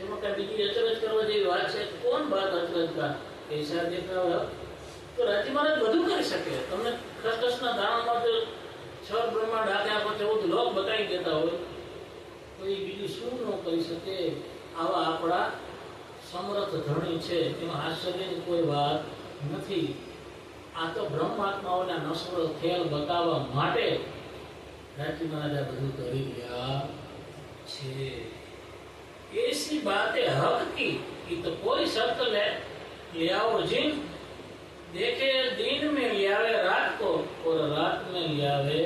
એમાં કઈ બીજી અચરજ કરવા જેવી વાત છે? કોણ કા પૈસા દેખાવ તો રાજી મહારાજ બધું કરી શકે. તમને ખસખસના દાણામાં તો છ બ્રહ્માંડ હાથે આપો ચૌદ લોક બતાવી દેતા હોય, તો એ બીજું શું ન કરી શકે? આવા આપણા સમર્થ ધણી છે. એમાં આશ્ચર્યની કોઈ વાત નથી. આ તો બ્રહ્માત્માઓના નસરો ખેલ બતાવવા માટે રાજી મહારાજા બધું કરી રહ્યા છે. ऐसी बातें हक की कि तो कोई शर्त ले ले आओ जिन देखे दिन में ले आवे रात को और रात में ले आवे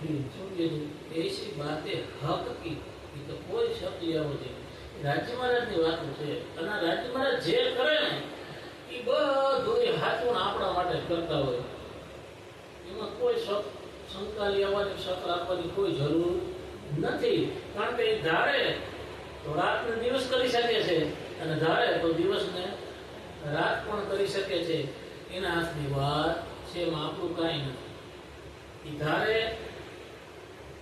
दिन શું કીધું ऐसी बातें हक की कि तो कोई शर्त ले आओ जिन રાજ્ય મહારાજની વાત છે અને રાજ્ય મહારાજ જે કરે ને એ બધું એ હાચું આપણા માટે કરતા હોય એમાં કોઈ શક શંકા લેવાની શક રાખવાની કોઈ જરૂર નથી કારણ કે એ ધારે તો રાતને દિવસ કરી શકે છે. અને ધારે તો દિવસને રાત પણ કરી શકે છે. એના હાથની વાત છે એમાં આપણું કાંઈ નથી. એ ધારે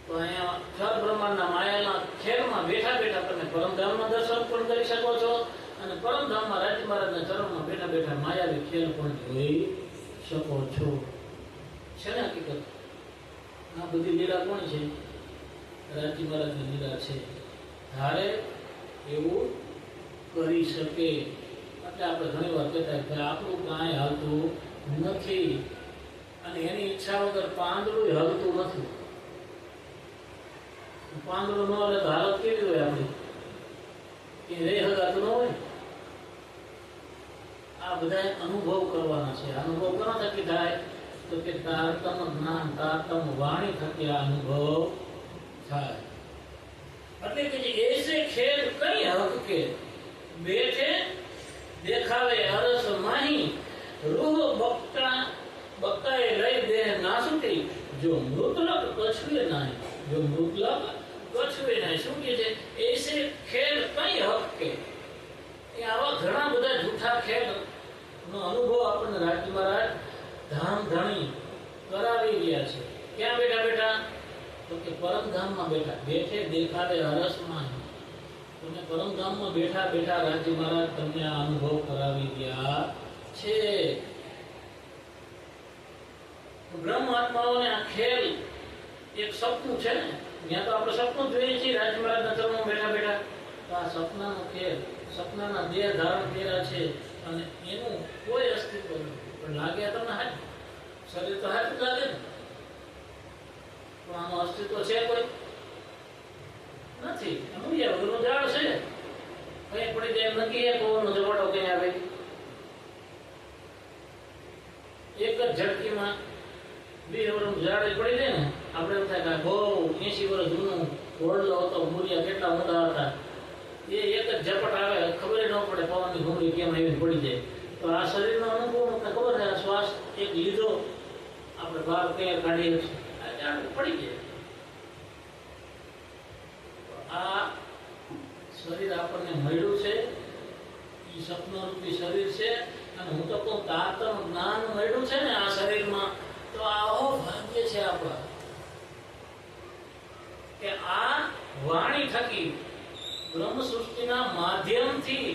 તો અહીંયા ચાર બ્રહ્માંડના માયાના ખેરમાં બેઠા બેઠા તમે પરમધામમાં દર્શન પણ કરી શકો છો. અને પરમધામમાં રાજ્ય મહારાજના ચરણમાં બેઠા બેઠા માયાવી ખેલ પણ જોઈ શકો છો. છે ને હકીકત? આ બધી લીલા કોણ છે? રાજ્ય મહારાજની લીલા છે. ધારે એવું કરી શકે. એટલે આપણે ઘણી વાર કહેતા કે આપણું કાંઈ હાલતું નથી. અને એની ઈચ્છા વગર પાંદડું હલતું નથી. પાંદડું ન હલે તો હાલત કેવી હોય આપણી? એ રે હગાતું ન હોય? આ બધા અનુભવ કરવાના છે. અનુભવ કોના થકી થાય તો કે તારતમ જ્ઞાન, તારતમ વાણી થકી અનુભવ થાય. એટલે કે જે એસે ખેલ કઈ હક કે બેઠે દેખાવે હરસ માહી, રૂહ બક્તા, બક્તાએ લઈ દે નાસુટી જો મૃતલક કછવે નહીં જો મૃતલક કછવે નહીં શું કે છે? એસે ખેલ કઈ હક કે? એ આવા ઘણા બધા જૂઠા ખેલ નો અનુભવ આપણને રાજ્ય મહારાજ ધામ ધણી કરાવી રહ્યા છે. ક્યાં બેઠા બેઠા? તો કે પરમધામમાં બેઠા. બેઠે દેખાડે હરસમાં તમે પરમધામમાં બેઠા બેઠા રાજી મહારાજ તમને આ અનુભવ કરાવી ગયા છે. બ્રહ્મ આત્માઓને આ ખેલ એક સપનું છે ને? ત્યાં તો આપણે સપનું જોઈએ છીએ રાજ્ય મહારાજના ચરણમાં બેઠા બેઠા. તો આ સપનાનો ખેલ, સપનાના દેહ ધારણ કર્યા છે અને એનું કોઈ અસ્તિત્વ નથી. પણ લાગે તમને હાથ શરીર તો હાથ લાગે ને? આનું અસ્તિત્વ છે કોઈ? નથી. મૂલ્ય વગરનું ઝાડ છે. કઈ પડી જાય નક્કી એક ઓવરનો ઝપાટો કઈ આવે? એક જ ઝટકીમાં બે વર્ષનું ઝાડ પડી જાય ને. આપણે એમ થાય કે બહુ એસી વર્ષ જૂનું હતો મૂલ્ય કેટલા મોટા હતા. એ એક જ ઝપટ આવે, ખબર ન પડે પવનની ઘૂમરી કેમ આવી પડી જાય. તો આ શરીરનો અનુભવ ખબર છે? આ શ્વાસ એક લીધો, આપણે બહાર કઈ કાઢીએ છીએ. ઝાડ પડી ગયા. આ શરીર આપણને મળ્યું છે એ સપનરૂપી શરીર છે, અને હું તો કહું તાતમ જ્ઞાન મળ્યું છે ને આ શરીરમાં, તો આવો ભાગ્ય છે આપણા. કે આ વાણી થકી બ્રહ્મ સૃષ્ટિના માધ્યમથી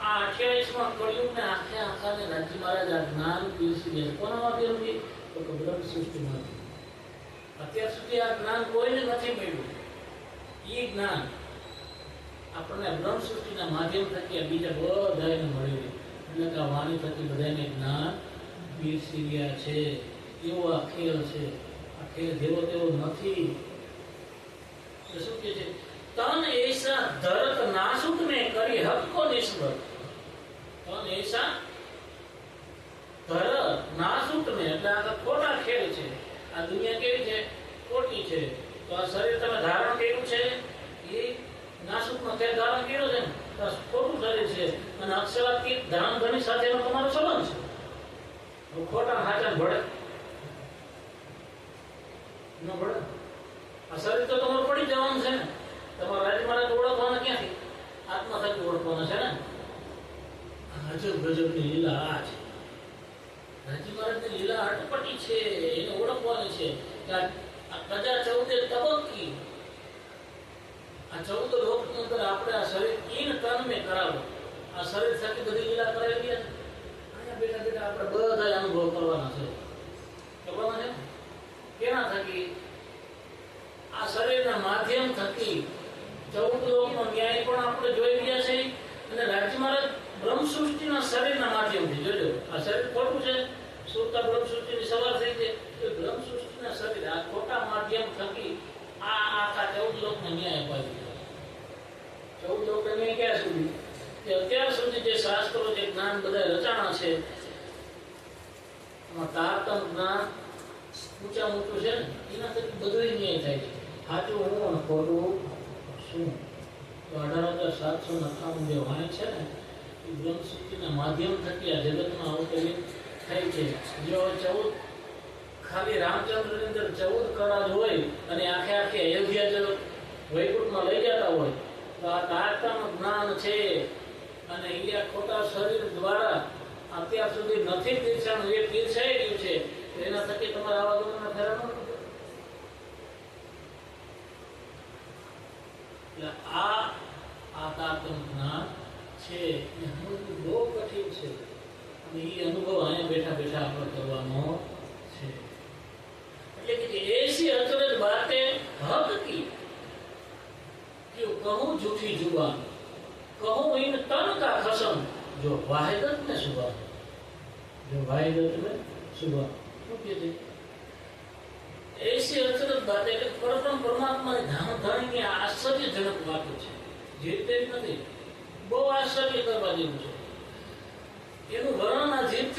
આ અઠ્યાવીસમાં કળિયુગને આખે આખાને રાજ્ય મહારાજ આ જ્ઞાન પીરસી દે કોના માધ્યમથી તો બ્રહ્મ સૃષ્ટિમાંથી અત્યાર સુધી આ જ્ઞાન કોઈને નથી મળ્યું. એ જ્ઞાન આપણને બ્રહ્મ સૃષ્ટિના માધ્યમ થકી બીજા બધાને મળ્યું એટલે કે વાણી થકી બધાને જ્ઞાન પીરસી ગયા છે, એવો આ ખેલ છે. આ ખેલ જેવો તેવો નથી. શું કે છે? તન એસા ધરત નાસુક ને કરી હક્કો નિષ્ફળ. તન એસા ધરત નાસુક ને એટલે આ દુનિયા કેવી છે? ખોટી છે. તો આ શરીર તમે ધારણ કર્યું છે? એ નાસુકનો ખેલ ધારણ કર્યો છે તો ખોટું શરીર છે. અને અક્ષરાથી ધારણ ધણી સાથેનો તમારો સંબંધ છે. ખોટા હાચા ભળે. ન ભળે. આ શરીર તો તમારું પડી જવાનું છે ને તમારા રાજ્ય મહારાજ ઓળખવાના ક્યાંથી આત્મા થકી ઓળખવાના છે ને અજબ ગજબની લીલા આ છે રાજ્ય મહારાજની લીલા અટપટી છે એને ઓળખવાની છે કે આ આ પ્રજા ચૌદે તબક્કી આ ચૌદ લોકની અંદર આપણે આ શરીર ઇન તન ગમે કરાવો આ શરીર થકી બધી લીલા કરાવી છે. અહીંયા બેઠા બેઠા આપણે બધા અનુભવ કરવાના છે. છે? કેના થકી? આ શરીરના માધ્યમ થકી ચૌદ લોકનો ન્યાય પણ આપણે જોઈ રહ્યા છે અને રાજ્ય મહારાજ બ્રહ્મ સૃષ્ટિના શરીરના માધ્યમથી જોજો આ શરીર ખોટું છે સુરતા બ્રહ્મ સૃષ્ટિની સવાર થઈ છે એ બ્રહ્મ સૃષ્ટિના શરીર આ ખોટા માધ્યમ થકી આ આખા ચૌદ લોકનો ન્યાય અપાવી દીધો ચૌદ લોકનો ન્યાય ક્યાં સુધી કે અત્યાર સુધી જે શાસ્ત્રો જે જ્ઞાન બધા રચાણા છે. ઊંચા ઊંચું છે એના થકી બધું ન્યાય થાય છે. સાચું હું ખોટું શું? તો અઢાર હજાર સાતસો નવ્વાણું જે વાંચ છે ને, એ બ્રહ્મસૂત્રના માધ્યમ થકી આ જગતમાં અવતરિત થઈ છે. જો ચૌદ, ખાલી રામચંદ્રની અંદર ચૌદ જ હોય અને આખે આખે અયોધ્યા જો વૈકુંઠમાં લઈ જતા હોય, તો આ તારતમ જ્ઞાન છે. અને એ ખોટા શરીર દ્વારા અત્યાર સુધી નથી પીરસાણું. એ પીરસાઈ ગયું છે, એના થકી તમારા આવા ગુણના ફેરા એટલે આ આ તારતમ્ય છે બહુ કઠિન છે. અને એ અનુભવ અહીંયા બેઠા બેઠા આપણે કરવાનો છે. એટલે કે એસી અચરજ બાતે હક કી? કહું જૂઠી જુવાનું? कहूँ इन तन का कसम जो वाहिदत में सुबह जो वाहिदत में सुबह શું કહે છે એસી અચરજ વાત એટલે પરમ પરમાત્માની ધામ ધણીની આશ્ચર્યજનક વાતો છે જે તે નથી બહુ આશ્ચર્ય કરવા જેવું છે એનું વર્ણન આ જીભથી